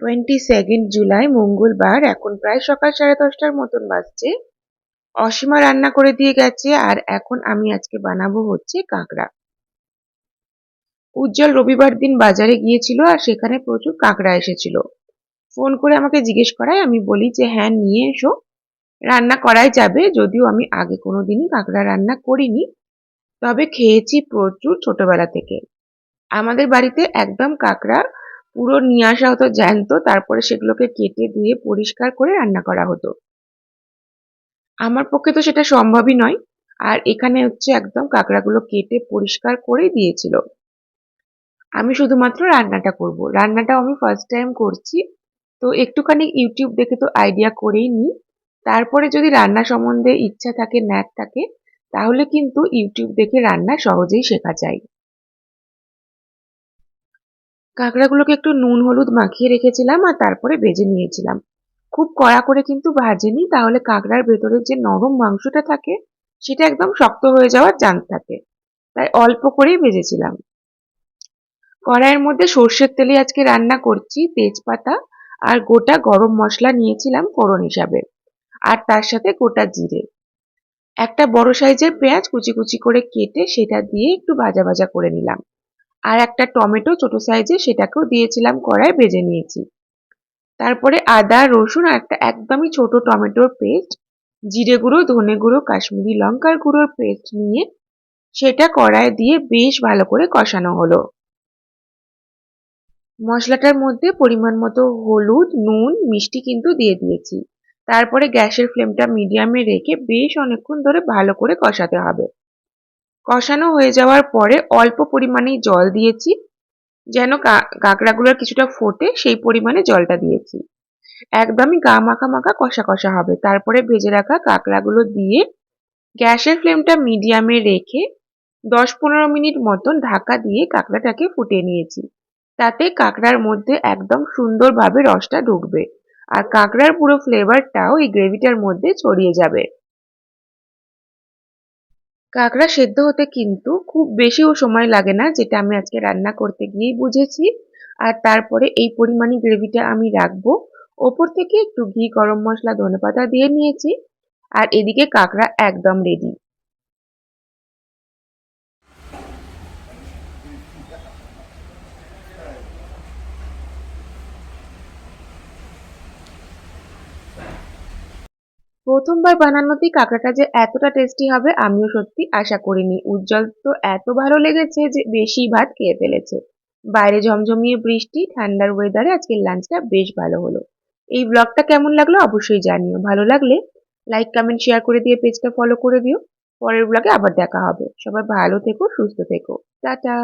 Twenty second July মঙ্গলবার, এখন প্রায় সকাল সাড়ে দশটার মতন বাজছে। অসীমা রান্না করে দিয়ে গেছে আর এখন আমি আজকে বানাবো হচ্ছে কাঁকড়া। উজ্জ্বল রবিবার দিন বাজারে গিয়েছিল আর সেখানে প্রচুর কাঁকড়া এসেছিল। ফোন করে আমাকে জিজ্ঞেস করায়, আমি বলি যে হ্যাঁ নিয়ে এসো। রান্না করাই যাবে। যদিও আমি আগে কোনো দিনই কাঁকড়া রান্না করিনি, তবে খেয়েছি প্রচুর ছোটবেলা থেকে। আমাদের বাড়িতে একদম কাঁকড়া পুরো নিয়ে আসা হতো জ্যান্ত, তারপরে সেগুলোকে কেটে ধুয়ে পরিষ্কার করে রান্না করা হতো। আমার পক্ষে তো সেটা সম্ভবই নয়। আর এখানে হচ্ছে একদম কাঁকড়াগুলো কেটে পরিষ্কার করেই দিয়েছিল। আমি শুধুমাত্র রান্নাটা করব। রান্নাটাও আমি ফার্স্ট টাইম করছি। তো একটুখানি ইউটিউব দেখে তো আইডিয়া করেই নিই তারপরে যদি রান্না সম্বন্ধে ইচ্ছা থাকে, ন্যাক থাকে, তাহলে কিন্তু ইউটিউব দেখে রান্না সহজেই শেখা যায়। কাঁকড়াগুলোকে একটু নুন, হলুদ মাখিয়ে রেখেছিলাম আর তারপরে ভেজে নিয়েছিলাম। খুব কড়া করে কিন্তু ভাজেনি, তাহলে কাঁকড়ার ভেতরের যে নরম মাংসটা থাকে, সেটা একদম শক্ত হয়ে যাওয়ার চান্স থাকে। তাই অল্প করেই ভেজেছিলাম। কড়াইয়ের মধ্যে সর্ষের তেলে আজকে রান্না করছি তেজপাতা আর গোটা গরম মশলা নিয়েছিলাম ফোড়ন হিসাবে আর তার সাথে গোটা জিরে। একটা বড় সাইজের পেঁয়াজ কুচি কুচি করে কেটে সেটা দিয়ে একটু ভাজা ভাজা করে নিলাম। আর একটা টমেটো ছোট সাইজে সেটাকেও দিয়েছিলাম, কড়াই ভেজে নিয়েছি। তারপরে আদা, রসুন আর একটা একদমই ছোট টমেটোর পেস্ট, জিরে গুঁড়ো, ধনে গুঁড়ো, কাশ্মীরি লঙ্কার গুঁড়োর পেস্ট নিয়ে সেটা কড়াই দিয়ে বেশ ভালো করে কষানো হলো। মশলাটার মধ্যে পরিমাণ মতো হলুদ, নুন, মিষ্টি কিন্তু দিয়ে দিয়েছি। তারপরে গ্যাসের ফ্লেমটা মিডিয়ামে রেখে বেশ অনেকক্ষণ ধরে ভালো করে কষাতে হবে। কষানো হয়ে যাওয়ার পরে অল্প পরিমাণেই জল দিয়েছি, যেন কাঁকড়াগুলোর কিছুটা ফোটে সেই পরিমাণে জলটা দিয়েছি। একদমই গা মাখা মাখা কষা কষা হবে। তারপরে ভেজে রাখা কাঁকড়াগুলো দিয়ে গ্যাসের ফ্লেমটা মিডিয়ামে রেখে দশ পনেরো মিনিট মতন ঢাকা দিয়ে কাঁকড়াটাকে ফুটিয়ে নিয়েছি। তাতে কাঁকড়ার মধ্যে একদম সুন্দরভাবে রসটা ঢুকবে। আর কাঁকড়ার পুরো ফ্লেভারটাও এই গ্রেভিটার মধ্যে ছড়িয়ে যাবে। কাঁকড়া সেদ্ধ হতে কিন্তু খুব বেশিও সময় লাগে না, যেটা আমি আজকে রান্না করতে গিয়েই বুঝেছি। আর তারপরে এই পরিমাণে গ্রেভিটা আমি রাখব। ওপর থেকে একটু ঘি, গরম মশলা, ধনেপাতা দিয়ে নিয়েছি। আর এদিকে কাঁকড়া একদম রেডি প্রথমবার বানানোতেই কাঁকড়াটা যে এতটা টেস্টি হবে আমিও সত্যি আশা করিনি। উজ্জ্বল তো এত ভালো লেগেছে যে বেশি ভাত খেয়ে ফেলেছে। বাইরে ঝমঝমিয়ে বৃষ্টি, ঠান্ডার ওয়েদারে আজকের লাঞ্চটা বেশ ভালো হলো। এই ব্লগটা কেমন লাগল অবশ্যই জানিও। ভালো লাগলে লাইক কমেন্ট শেয়ার করে দিয়ে পেজটা ফলো করে দিও। পরের ব্লগে আবার দেখা হবে। সবাই ভালো থেকো, সুস্থ থেকো। টাটা!